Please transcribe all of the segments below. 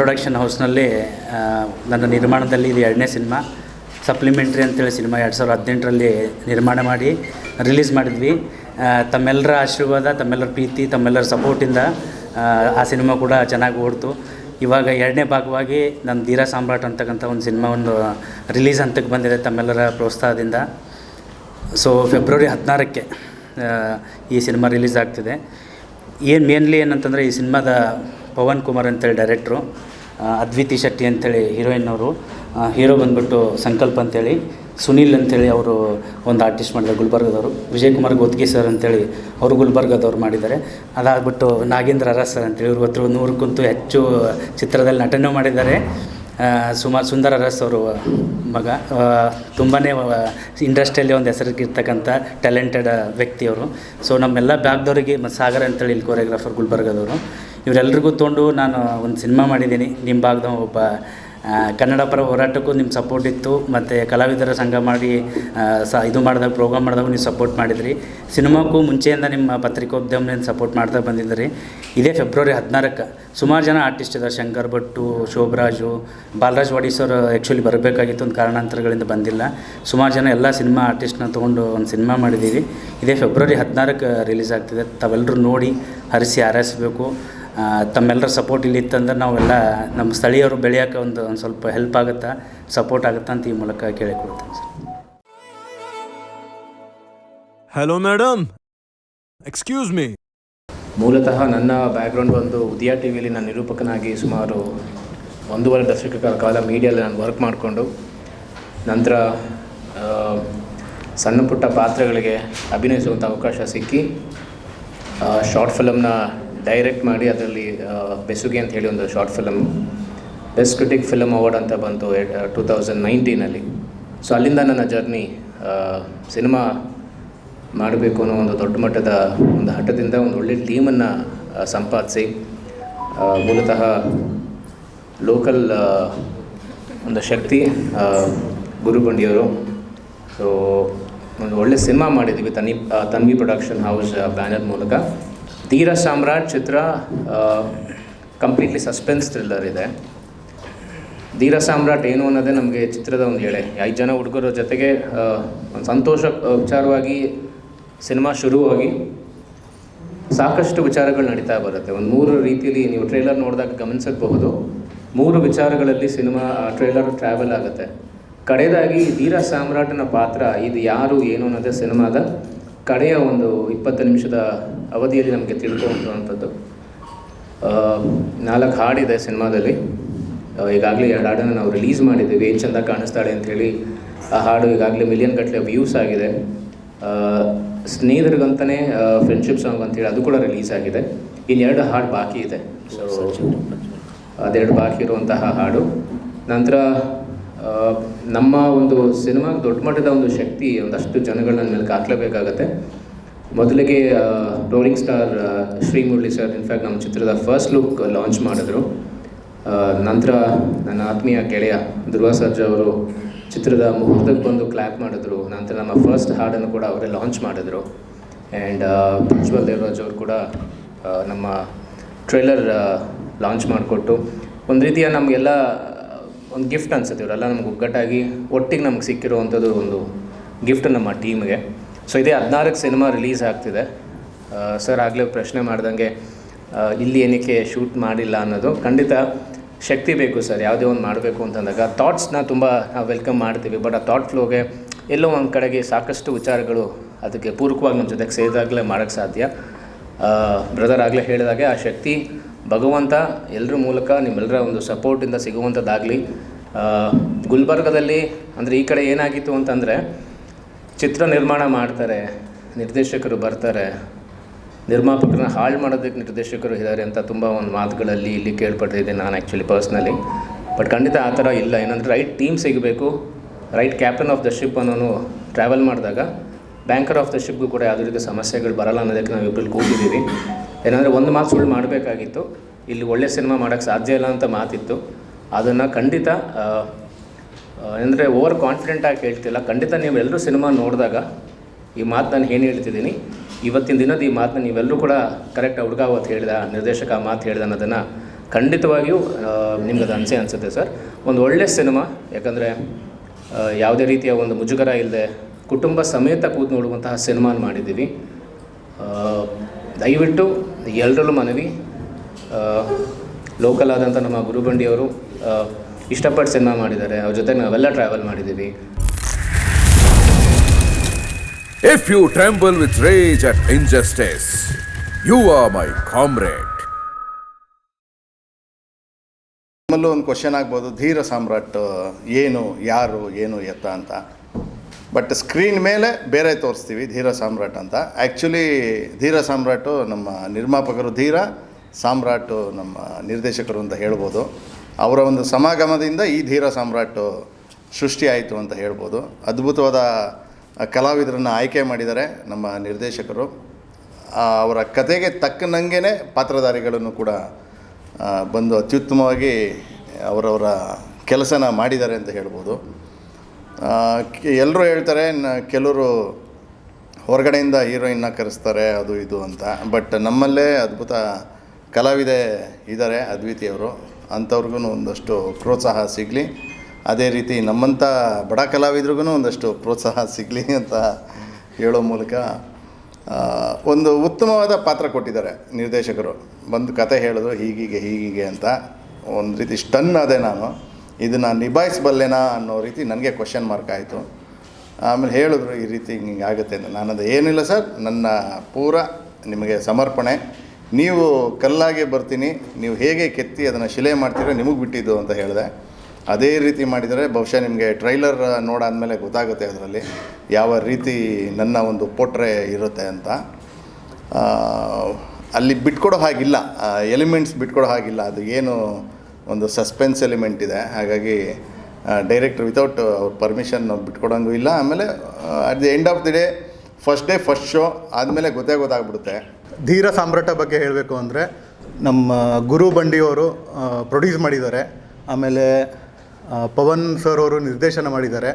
Production ಹೌಸ್ನಲ್ಲಿ ನನ್ನ ನಿರ್ಮಾಣದಲ್ಲಿ ಇದು ಎರಡನೇ ಸಿನಿಮಾ. ಸಪ್ಲಿಮೆಂಟ್ರಿ ಅಂತೇಳಿ ಸಿನಿಮಾ ಎರಡು ಸಾವಿರದ ಹದಿನೆಂಟರಲ್ಲಿ ನಿರ್ಮಾಣ ಮಾಡಿ ರಿಲೀಸ್ ಮಾಡಿದ್ವಿ. ತಮ್ಮೆಲ್ಲರ ಆಶೀರ್ವಾದ ತಮ್ಮೆಲ್ಲರ ಪ್ರೀತಿ ತಮ್ಮೆಲ್ಲರ ಸಪೋರ್ಟಿಂದ ಆ, ಸಿನಿಮಾ ಕೂಡ ಚೆನ್ನಾಗಿ ಓಡ್ತು. ಇವಾಗ ಎರಡನೇ ಭಾಗವಾಗಿ ನನ್ನ ಧೀರ ಸಾಮ್ರಾಟ್ ಅಂತಕ್ಕಂಥ ಒಂದು ಸಿನಿಮಾ ಒಂದು ರಿಲೀಸ್ ಹಂತಕ್ಕೆ ಬಂದಿದೆ ತಮ್ಮೆಲ್ಲರ ಪ್ರೋತ್ಸಾಹದಿಂದ. ಸೊ ಫೆಬ್ರವರಿ ಹದಿನಾರಕ್ಕೆ ಈ ಸಿನಿಮಾ ರಿಲೀಸ್ ಆಗ್ತಿದೆ. ಏನು ಮೇನ್ಲಿ ಏನಂತಂದರೆ ಈ ಸಿನಿಮಾದ ಪವನ್ ಕುಮಾರ್ ಅಂತೇಳಿ ಡೈರೆಕ್ಟ್ರು ಅದ್ವಿತಿ ಶೆಟ್ಟಿ ಅಂಥೇಳಿ ಹೀರೋಯಿನ್ ಅವರು ಹೀರೋ ಬಂದ್ಬಿಟ್ಟು ಸಂಕಲ್ಪ ಅಂತೇಳಿ, ಸುನೀಲ್ ಅಂಥೇಳಿ ಅವರು ಒಂದು ಆರ್ಟಿಸ್ಟ್ ಮಾಡಿದ್ದಾರೆ ಗುಲ್ಬರ್ಗದವರು. ವಿಜಯ್ ಕುಮಾರ್ ಗೋತ್ಗಿ ಸರ್ ಅಂತೇಳಿ ಅವರು ಗುಲ್ಬರ್ಗದವ್ರು ಮಾಡಿದ್ದಾರೆ. ಅದಾಗ್ಬಿಟ್ಟು ನಾಗೇಂದ್ರ ಅರಸ್ ಸರ್ ಅಂತೇಳಿ, ಇವ್ರ ಹತ್ರ ನೂರಕ್ಕಂತೂ ಹೆಚ್ಚು ಚಿತ್ರದಲ್ಲಿ ನಟನೆ ಮಾಡಿದ್ದಾರೆ. ಸುಮಾರು ಸುಂದರ ಅರಸ್ ಅವರು ಮಗ. ತುಂಬಾ ಇಂಡಸ್ಟ್ರಿಯಲ್ಲಿ ಒಂದು ಹೆಸರಿಗಿರ್ತಕ್ಕಂಥ ಟ್ಯಾಲೆಂಟೆಡ್ ವ್ಯಕ್ತಿಯವರು ಸೊ ನಮ್ಮೆಲ್ಲ ಬ್ಯಾಗ್ದವರಿಗೆ ಮತ್ತು ಸಾಗರ್ ಅಂತೇಳಿ ಇಲ್ಲಿ ಕೊರಿಯೋಗ್ರಾಫರ್ ಗುಲ್ಬರ್ಗದವರು. ಇವರೆಲ್ರಿಗೂ ತೊಗೊಂಡು ನಾನು ಒಂದು ಸಿನಿಮಾ ಮಾಡಿದ್ದೀನಿ. ನಿಮ್ಮ ಭಾಗದ ಒಬ್ಬ ಕನ್ನಡ ಪರ ಹೋರಾಟಕ್ಕೂ ನಿಮ್ಮ ಸಪೋರ್ಟ್ ಇತ್ತು. ಮತ್ತು ಕಲಾವಿದರ ಸಂಘ ಮಾಡಿ ಸ, ಇದು ಮಾಡಿದಾಗ ಪ್ರೋಗ್ರಾಮ್ ಮಾಡಿದಾಗ ನೀವು ಸಪೋರ್ಟ್ ಮಾಡಿದ್ರಿ. ಸಿನಿಮಾಕ್ಕೂ ಮುಂಚೆಯಿಂದ ನಿಮ್ಮ ಪತ್ರಿಕೋದ್ಯಮದಿಂದ ಸಪೋರ್ಟ್ ಮಾಡ್ತಾ ಬಂದಿದ್ದೀರಿ. ಇದೇ ಫೆಬ್ರವರಿ ಹದಿನಾರಕ್ಕೆ. ಸುಮಾರು ಜನ ಆರ್ಟಿಸ್ಟ್ ಇದ್ದಾರೆ ಶಂಕರ್ ಭಟ್ಟು, ಶೋಭರಾಜು, ಬಾಲರಾಜ್ ವಾಡಿ ಸರ್ ಆ್ಯಕ್ಚುಲಿ ಬರಬೇಕಾಗಿತ್ತು. ಒಂದು ಕಾರಣಾಂತರಗಳಿಂದ ಬಂದಿಲ್ಲ. ಸುಮಾರು ಜನ ಎಲ್ಲ ಸಿನಿಮಾ ಆರ್ಟಿಸ್ಟ್ನ ತೊಗೊಂಡು ಒಂದು ಸಿನಿಮಾ ಮಾಡಿದ್ದೀವಿ. ಇದೇ ಫೆಬ್ರವರಿ ಹದಿನಾರಕ್ಕೆ ರಿಲೀಸ್ ಆಗ್ತಿದೆ. ತಾವೆಲ್ಲರೂ ನೋಡಿ, ಹರಿಸಿ ಹಾರೈಸಬೇಕು ತಮ್ಮೆಲ್ಲರ ಸಪೋರ್ಟ್ ಇಲ್ಲಿ ಇತ್ತಂದ್ರೆ ನಾವೆಲ್ಲ ನಮ್ಮ ಸ್ಥಳೀಯರು ಬೆಳೆಯೋಕೆ ಒಂದು ಒಂದು ಸ್ವಲ್ಪ ಹೆಲ್ಪ್ ಆಗುತ್ತಾ ಸಪೋರ್ಟ್ ಆಗುತ್ತಾ ಅಂತ ಈ ಮೂಲಕ ಕೇಳಿಕೊಳ್ತೇನೆ sir. Hello madam excuse me ಮೂಲತಃ ನನ್ನ ಬ್ಯಾಕ್ಗ್ರೌಂಡ್ ಬಂದು ಉದಯ ಟಿ ವಿಯಲ್ಲಿ ನಾನು ನಿರೂಪಕನಾಗಿ ಸುಮಾರು ಒಂದೂವರೆ ದಶಕಗಳ ಕಾಲ ಮೀಡಿಯಲ್ಲಿ ನಾನು ವರ್ಕ್ ಮಾಡಿಕೊಂಡು ನಂತರ ಸಣ್ಣ ಪುಟ್ಟ ಪಾತ್ರಗಳಿಗೆ ಅಭಿನಯಿಸುವಂಥ ಅವಕಾಶ ಸಿಕ್ಕಿ ಶಾರ್ಟ್ ಫಿಲಮ್ನ ಡೈರೆಕ್ಟ್ ಮಾಡಿ ಅದರಲ್ಲಿ ಬೆಸುಗೆ ಅಂತ ಹೇಳಿ ಒಂದು short film best critic film award ಅಂತ ಬಂತು ಟೂ ತೌಸಂಡ್ ನೈನ್ಟೀನಲ್ಲಿ ಸೊ ಅಲ್ಲಿಂದ ನನ್ನ ಜರ್ನಿ ಸಿನಿಮಾ ಮಾಡಬೇಕು ಅನ್ನೋ ಒಂದು ದೊಡ್ಡ ಮಟ್ಟದ ಒಂದು ಹಠದಿಂದ ಒಂದು ಒಳ್ಳೆ ಟೀಮನ್ನು ಸಂಪಾದಿಸಿ ಮೂಲತಃ ಲೋಕಲ್ ಒಂದು ಶಕ್ತಿ ಗುರುಗುಂಡಿಯವರು ಸೊ ಒಂದು ಒಳ್ಳೆ ಸಿನಿಮಾ ಮಾಡಿದ್ವಿ ತನ್ವಿ ಆ, ತನ್ವಿ ಪ್ರೊಡಕ್ಷನ್ ಹೌಸ್ ಬ್ಯಾನರ್ ಮೂಲಕ. ಧೀರ ಸಾಮ್ರಾಟ್ ಚಿತ್ರ ಕಂಪ್ಲೀಟ್ಲಿ ಸಸ್ಪೆನ್ಸ್ ಥ್ರಿಲ್ಲರ್ ಇದೆ. ಧೀರ ಸಾಮ್ರಾಟ್ ಏನು ಅನ್ನೋದೇ ನಮಗೆ ಚಿತ್ರದ ಒಂದು ಎಳೆ. ಐದು ಜನ ಹುಡುಗರ ಜೊತೆಗೆ ಒಂದು ಸಂತೋಷ ವಿಚಾರವಾಗಿ ಸಿನಿಮಾ ಶುರುವಾಗಿ ಸಾಕಷ್ಟು ವಿಚಾರಗಳು ನಡೀತಾ ಬರುತ್ತೆ. ಒಂದು ಮೂರು ರೀತಿಯಲ್ಲಿ ನೀವು ಟ್ರೇಲರ್ ನೋಡಿದಾಗ ಗಮನಿಸಬಹುದು. ಮೂರು ವಿಚಾರಗಳಲ್ಲಿ ಸಿನಿಮಾ ಟ್ರೇಲರ್ ಟ್ರಾವೆಲ್ ಆಗುತ್ತೆ. ಕಡೆಯದಾಗಿ ಧೀರ ಸಾಮ್ರಾಟನ ಪಾತ್ರ, ಇದು ಯಾರು, ಏನು ಅನ್ನೋದೇ ಸಿನಿಮಾದ ಕಡೆಯ ಒಂದು ಇಪ್ಪತ್ತು ನಿಮಿಷದ ಅವಧಿಯಲ್ಲಿ ನಮಗೆ ತಿಳ್ಕೊಂಡಂಥದ್ದು ನಾಲ್ಕು ಹಾಡಿದೆ ಸಿನಿಮಾದಲ್ಲಿ. ಈಗಾಗಲೇ ಎರಡು ಹಾಡನ್ನು ನಾವು ರಿಲೀಸ್ ಮಾಡಿದ್ದೀವಿ. ಏನು ಚೆಂದ ಕಾಣಿಸ್ತಾಳೆ ಅಂಥೇಳಿ ಆ ಹಾಡು ಈಗಾಗಲೇ ಮಿಲಿಯನ್ ಗಟ್ಟಲೆ ವ್ಯೂಸ್ ಆಗಿದೆ. ಸ್ನೇಹಿತರಿಗಂತಲೇ ಫ್ರೆಂಡ್ಶಿಪ್ ಸಾಂಗ್ ಅಂತೇಳಿ ಅದು ಕೂಡ ರಿಲೀಸ್ ಆಗಿದೆ. ಇನ್ನೆರಡು ಹಾಡು ಬಾಕಿ ಇದೆ. ಅದೆರಡು ಬಾಕಿ ಇರುವಂತಹ ಹಾಡು. ನಂತರ ನಮ್ಮ ಒಂದು ಸಿನಿಮಾಗೆ ದೊಡ್ಡ ಮಟ್ಟದ ಒಂದು ಶಕ್ತಿ ಒಂದಷ್ಟು ಜನಗಳನ್ನ ಮೇಲೆ ಹಾಕ್ಲೇಬೇಕಾಗತ್ತೆ ಮೊದಲಿಗೆ rolling star Sri Murali sir in fact ನಮ್ಮ ಚಿತ್ರದ ಫಸ್ಟ್ ಲುಕ್ ಲಾಂಚ್ ಮಾಡಿದ್ರು. ನಂತರ ನನ್ನ ಆತ್ಮೀಯ ಗೆಳೆಯ ಧ್ರುವ ಸರ್ಜಾ ಅವರು ಚಿತ್ರದ ಮುಹೂರ್ತಕ್ಕೆ ಬಂದು ಕ್ಲ್ಯಾಪ್ ಮಾಡಿದ್ರು. ನಂತರ ನಮ್ಮ ಫಸ್ಟ್ ಹಾಡನ್ನು ಕೂಡ ಅವರೇ ಲಾಂಚ್ ಮಾಡಿದ್ರು. ಆ್ಯಂಡ್ ಪ್ರಜ್ವಲ್ ದೇವರಾಜ್ ಅವರು ಕೂಡ ನಮ್ಮ ಟ್ರೇಲರ್ ಲಾಂಚ್ ಮಾಡಿಕೊಟ್ಟು, ಒಂದು ರೀತಿಯ ನಮಗೆಲ್ಲ, ಒಂದು ಗಿಫ್ಟ್ ಅನಿಸುತ್ತೆ ಇವರೆಲ್ಲ ನಮ್ಗೆ ಒಗ್ಗಟ್ಟಾಗಿ ಒಟ್ಟಿಗೆ ನಮ್ಗೆ ಸಿಕ್ಕಿರುವಂಥದ್ದು ಒಂದು ಗಿಫ್ಟ್ ನಮ್ಮ ಟೀಮ್ಗೆ ಸೊ ಇದೇ ಹದಿನಾರಕ್ಕೆ ಸಿನಿಮಾ ರಿಲೀಸ್ ಆಗ್ತಿದೆ. ಸರ್ ಆಗಲೇ ಪ್ರಶ್ನೆ ಮಾಡ್ದಂಗೆ ಇಲ್ಲಿ ಏನಕ್ಕೆ ಶೂಟ್ ಮಾಡಿಲ್ಲ ಅನ್ನೋದು. ಖಂಡಿತ ಶಕ್ತಿ ಬೇಕು ಸರ್ ಯಾವುದೇ ಒಂದು ಮಾಡಬೇಕು ಅಂತಂದಾಗ. ಥಾಟ್ಸ್ನ ತುಂಬ ನಾವು ವೆಲ್ಕಮ್ ಮಾಡ್ತೀವಿ ಬಟ್ ಆ ಥಾಟ್ ಫ್ಲೋಗೆ ಎಲ್ಲೋ ಒಂದು ಕಡೆಗೆ ಸಾಕಷ್ಟು ವಿಚಾರಗಳು ಅದಕ್ಕೆ ಪೂರಕವಾಗಿ ನಮ್ಮ ಜೊತೆಗೆ ಸೇರಿದಾಗಲೇ ಮಾಡೋಕ್ಕೆ ಸಾಧ್ಯ. ಬ್ರದರ್ ಆಗಲೇ ಹೇಳಿದಾಗೆ, ಆ ಶಕ್ತಿ ಭಗವಂತ ಎಲ್ಲರ ಮೂಲಕ ನಿಮ್ಮೆಲ್ಲರ ಒಂದು ಸಪೋರ್ಟಿಂದ ಸಿಗುವಂಥದ್ದಾಗಲಿ ಗುಲ್ಬರ್ಗದಲ್ಲಿ ಅಂದರೆ ಈ ಕಡೆ ಏನಾಗಿತ್ತು ಅಂತಂದರೆ ಚಿತ್ರ ನಿರ್ಮಾಣ ಮಾಡ್ತಾರೆ, ನಿರ್ದೇಶಕರು ಬರ್ತಾರೆ, ನಿರ್ಮಾಪಕರನ್ನ ಹಾಳು ಮಾಡೋದಕ್ಕೆ ನಿರ್ದೇಶಕರು ಇದ್ದಾರೆ ಅಂತ ತುಂಬ ಒಂದು ಮಾತುಗಳಲ್ಲಿ ಇಲ್ಲಿ ಕೇಳ್ಪಟ್ಟಿದ್ದೆ ನಾನು ಆ್ಯಕ್ಚುಲಿ ಪರ್ಸ್ನಲಿ ಬಟ್ ಖಂಡಿತ ಆ ಥರ ಇಲ್ಲ. ಏನಂದರೆ ರೈಟ್ ಟೀಮ್ ಸಿಗಬೇಕು right captain of the ship ಅನ್ನೋನು ಟ್ರಾವೆಲ್ ಮಾಡಿದಾಗ ಬ್ಯಾಂಕರ್ ಆಫ್ ದ ಶಿಪ್ಗೂ ಕೂಡ ಯಾವುದೇ ರೀತಿ ಸಮಸ್ಯೆಗಳು ಬರಲ್ಲ ಅನ್ನೋದಕ್ಕೆ ನಾವು ಇಬ್ಬರಲ್ಲಿ ಕೂತಿದ್ದೀವಿ. ಏನಂದರೆ ಒಂದು ಮಾತು ಸುಳ್ಳು ಮಾಡಬೇಕಾಗಿತ್ತು. ಇಲ್ಲಿ ಒಳ್ಳೆ ಸಿನಿಮಾ ಮಾಡೋಕ್ಕೆ ಸಾಧ್ಯ ಇಲ್ಲ ಅಂತ ಮಾತಿತ್ತು. ಅದನ್ನು ಖಂಡಿತ ಅಂದರೆ ಓವರ್ ಕಾನ್ಫಿಡೆಂಟ್ ಆಗಿ ಹೇಳ್ತಿಲ್ಲ. ಖಂಡಿತ ನೀವೆಲ್ಲರೂ ಸಿನಿಮಾ ನೋಡಿದಾಗ ಈ ಮಾತು ನಾನು ಏನು ಹೇಳ್ತಿದ್ದೀನಿ? ಇವತ್ತಿನ ದಿನದ ಈ ಮಾತನ್ನ ನೀವೆಲ್ಲರೂ ಕೂಡ ಕರೆಕ್ಟ್ ಹುಡುಗ ಅವತ್ತು ಹೇಳಿದ, ನಿರ್ದೇಶಕ ಮಾತು ಹೇಳಿದ ಅನ್ನೋದನ್ನು ಖಂಡಿತವಾಗಿಯೂ ನಿಮ್ಗೆ ಅದು ಅನಿಸೆ ಅನಿಸುತ್ತೆ ಸರ್. ಒಂದು ಒಳ್ಳೆಯ ಸಿನಿಮಾ, ಯಾಕಂದರೆ ಯಾವುದೇ ರೀತಿಯ ಒಂದು ಮುಜುಗರ ಇಲ್ಲದೆ ಕುಟುಂಬ ಸಮೇತ ಕೂತು ನೋಡುವಂತಹ ಸಿನಿಮಾನ ಮಾಡಿದ್ದೀವಿ. ದಯವಿಟ್ಟು ಎಲ್ಲರಲ್ಲೂ ಮನವಿ. ಲೋಕಲ್ ಆದಂಥ ನಮ್ಮ ಗುರುಬಂಡಿಯವರು ಇಷ್ಟಪಟ್ಟು ಸಿನಿಮಾ ಮಾಡಿದ್ದಾರೆ. ಅವ್ರ ಜೊತೆ ನಾವೆಲ್ಲ ಟ್ರಾವೆಲ್ ಮಾಡಿದ್ದೀವಿ. If you tremble with rage at injustice, you are my comrade ನಮ್ಮಲ್ಲೂ ಒಂದು ಕ್ವಶನ್ ಆಗ್ಬೋದು. ಧೀರ ಸಾಮ್ರಾಟ್ ಏನು ಯಾರು ಏನು ಎತ್ತ ಅಂತ. ಬಟ್ ಸ್ಕ್ರೀನ್ ಮೇಲೆ ಬೇರೆ ತೋರಿಸ್ತೀವಿ ಧೀರ ಸಾಮ್ರಾಟ್ ಅಂತ. ಆ್ಯಕ್ಚುಲಿ ಧೀರ ಸಾಮ್ರಾಟು ನಮ್ಮ ನಿರ್ಮಾಪಕರು ಧೀರ ಸಾಮ್ರಾಟು ನಮ್ಮ ನಿರ್ದೇಶಕರು ಅಂತ ಹೇಳ್ಬೋದು. ಅವರ ಒಂದು ಸಮಾಗಮದಿಂದ ಈ ಧೀರ ಸಾಮ್ರಾಟು ಸೃಷ್ಟಿಯಾಯಿತು ಅಂತ ಹೇಳ್ಬೋದು. ಅದ್ಭುತವಾದ ಕಲಾವಿದರನ್ನು ಆಯ್ಕೆ ಮಾಡಿದ್ದಾರೆ ನಮ್ಮ ನಿರ್ದೇಶಕರು. ಅವರ ಕತೆಗೆ ತಕ್ಕನಂಗೆ ಪಾತ್ರಧಾರಿಗಳನ್ನು ಕೂಡ ಬಂದು ಅತ್ಯುತ್ತಮವಾಗಿ ಅವರವರ ಕೆಲಸನ ಮಾಡಿದ್ದಾರೆ ಅಂತ ಹೇಳ್ಬೋದು. ಎಲ್ಲರೂ ಹೇಳ್ತಾರೆ ಕೆಲವರು ಹೊರಗಡೆಯಿಂದ ಹೀರೋಯಿನ್ನ ಕರೆಸ್ತಾರೆ, ಅದು ಇದು ಅಂತ. ಬಟ್ ನಮ್ಮಲ್ಲೇ ಅದ್ಭುತ ಕಲಾವಿದೆ ಇದ್ದಾರೆ ಅದ್ವಿತಿಯವರು. ಅಂಥವ್ರಿಗೂ ಒಂದಷ್ಟು ಪ್ರೋತ್ಸಾಹ ಸಿಗಲಿ. ಅದೇ ರೀತಿ ನಮ್ಮಂಥ ಬಡ ಕಲಾವಿದ್ರಿಗೂ ಒಂದಷ್ಟು ಪ್ರೋತ್ಸಾಹ ಸಿಗಲಿ ಅಂತ ಹೇಳೋ ಮೂಲಕ ಒಂದು ಉತ್ತಮವಾದ ಪಾತ್ರ ಕೊಟ್ಟಿದ್ದಾರೆ ನಿರ್ದೇಶಕರು. ಬಂದು ಕತೆ ಹೇಳಿದ್ರು, ಹೀಗೀಗೆ ಹೀಗೀಗೆ ಅಂತ. ಒಂದು ರೀತಿ ಸ್ಟನ್ ಅದೇ ನಾನು. ಇದನ್ನು ನಿಭಾಯಿಸಬಲ್ಲೆನಾ ಅನ್ನೋ ರೀತಿ ನನಗೆ ಕ್ವಶನ್ ಮಾರ್ಕ್ ಆಯಿತು. ಆಮೇಲೆ ಹೇಳಿದ್ರು, ಈ ರೀತಿ ಹಿಂಗೆ ಆಗುತ್ತೆ ಅಂತ. ನಾನದು ಏನಿಲ್ಲ ಸರ್. ನನ್ನ ಪೂರ ನಿಮಗೆ ಸಮರ್ಪಣೆ. ನೀವು ಕಲ್ಲಾಗೆ ಬರ್ತೀನಿ, ನೀವು ಹೇಗೆ ಕೆತ್ತಿ ಅದನ್ನು ಶಿಲೆ ಮಾಡ್ತೀರೋ ನಿಮಗೆ ಬಿಟ್ಟಿದ್ದು ಅಂತ ಹೇಳಿದೆ. ಅದೇ ರೀತಿ ಮಾಡಿದರೆ ಬಹುಶಃ ನಿಮಗೆ ಟ್ರೈಲರ್ ನೋಡಾದ್ಮೇಲೆ ಗೊತ್ತಾಗುತ್ತೆ ಅದರಲ್ಲಿ ಯಾವ ರೀತಿ ನನ್ನ ಒಂದು ಪೋಟ್ರೆ ಇರುತ್ತೆ ಅಂತ. ಅಲ್ಲಿ ಬಿಟ್ಕೊಡೋ ಹಾಗಿಲ್ಲ ಎಲಿಮೆಂಟ್ಸ್ ಬಿಟ್ಕೊಡೋ ಹಾಗಿಲ್ಲ, ಅದು ಏನು ಒಂದು ಸಸ್ಪೆನ್ಸ್ ಎಲಿಮೆಂಟ್ ಇದೆ. ಹಾಗಾಗಿ ಡೈರೆಕ್ಟ್ ವಿತೌಟ್ ಅವ್ರ ಪರ್ಮಿಷನ್ ಬಿಟ್ಕೊಡೋಂಗೂ ಇಲ್ಲ. ಆಮೇಲೆ at the end of the day first day first show ಆದಮೇಲೆ ಗೊತ್ತೇ ಗೊತ್ತಾಗ್ಬಿಡುತ್ತೆ. ಧೀರ ಸಾಮ್ರಾಟ ಬಗ್ಗೆ ಹೇಳಬೇಕು ಅಂದರೆ ನಮ್ಮ ಗುರು ಬಂಡಿಯವರು ಪ್ರೊಡ್ಯೂಸ್ ಮಾಡಿದ್ದಾರೆ. ಆಮೇಲೆ ಪವನ್ ಸರ್ ಅವರು ನಿರ್ದೇಶನ ಮಾಡಿದ್ದಾರೆ.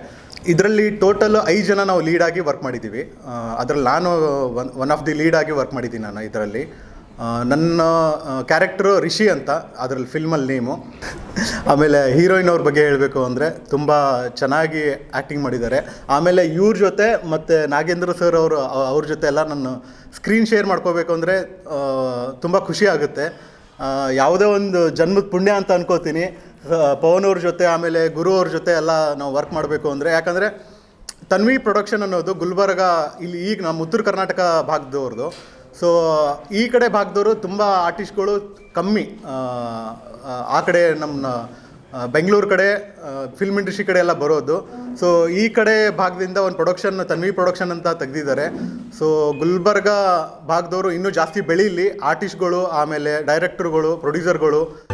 ಇದರಲ್ಲಿ ಟೋಟಲ್ ಐದು ಜನ ನಾವು ಲೀಡಾಗಿ ವರ್ಕ್ ಮಾಡಿದ್ದೀವಿ. ಅದರಲ್ಲಿ ನಾನು ಒನ್ ಒನ್ ಆಫ್ ದಿ ಲೀಡಾಗಿ ವರ್ಕ್ ಮಾಡಿದ್ದೀನಿ ನಾನು ಇದರಲ್ಲಿ. ನನ್ನ ಕ್ಯಾರೆಕ್ಟರು ರಿಷಿ ಅಂತ, ಅದರಲ್ಲಿ ಫಿಲ್ಮಲ್ಲಿ ನೇಮು ಆಮೇಲೆ ಹೀರೋಯಿನ್ ಅವ್ರ ಬಗ್ಗೆ ಹೇಳಬೇಕು ಅಂದರೆ ತುಂಬ ಚೆನ್ನಾಗಿ ಆ್ಯಕ್ಟಿಂಗ್ ಮಾಡಿದ್ದಾರೆ. ಆಮೇಲೆ ಇವ್ರ ಜೊತೆ ಮತ್ತು ನಾಗೇಂದ್ರ ಸರ್ ಅವರು, ಅವ್ರ ಜೊತೆ ಎಲ್ಲ ನಾನು ಸ್ಕ್ರೀನ್ ಶೇರ್ ಮಾಡ್ಕೋಬೇಕು ಅಂದರೆ ತುಂಬ ಖುಷಿ ಆಗುತ್ತೆ. ಯಾವುದೇ ಒಂದು ಜನ್ಮದ ಪುಣ್ಯ ಅಂತ ಅನ್ಕೋತೀನಿ. ಪವನ್ ಅವ್ರ ಜೊತೆ ಆಮೇಲೆ ಗುರು ಅವ್ರ ಜೊತೆ ಎಲ್ಲ ನಾವು ವರ್ಕ್ ಮಾಡಬೇಕು ಅಂದರೆ, ಯಾಕಂದರೆ ತನ್ವಿ ಪ್ರೊಡಕ್ಷನ್ ಅನ್ನೋದು ಗುಲ್ಬರ್ಗ, ಇಲ್ಲಿ ಈಗ ನಮ್ಮ ಉತ್ತರ ಕರ್ನಾಟಕ ಭಾಗದವ್ರದ್ದು ಸೊ ಈ ಕಡೆ ಭಾಗದವರು ತುಂಬ ಆರ್ಟಿಸ್ಟ್ಗಳು ಕಮ್ಮಿ. ಆ, ಕಡೆ ನಮ್ಮ ಬೆಂಗಳೂರು ಕಡೆ ಫಿಲ್ಮ್ ಇಂಡಸ್ಟ್ರಿ ಕಡೆ ಎಲ್ಲ ಬರೋದು. ಸೊ ಈ ಕಡೆ ಭಾಗದಿಂದ ಒಂದು ಪ್ರೊಡಕ್ಷನ್ ತನ್ವಿ ಪ್ರೊಡಕ್ಷನ್ ಅಂತ ತೆಗೆದಿದ್ದಾರೆ. ಸೊ ಗುಲ್ಬರ್ಗ ಭಾಗದವರು ಇನ್ನೂ ಜಾಸ್ತಿ ಬೆಳೀಲಿ ಆರ್ಟಿಸ್ಟ್ಗಳು ಆಮೇಲೆ ಡೈರೆಕ್ಟರ್ಗಳು ಪ್ರೊಡ್ಯೂಸರ್ಗಳು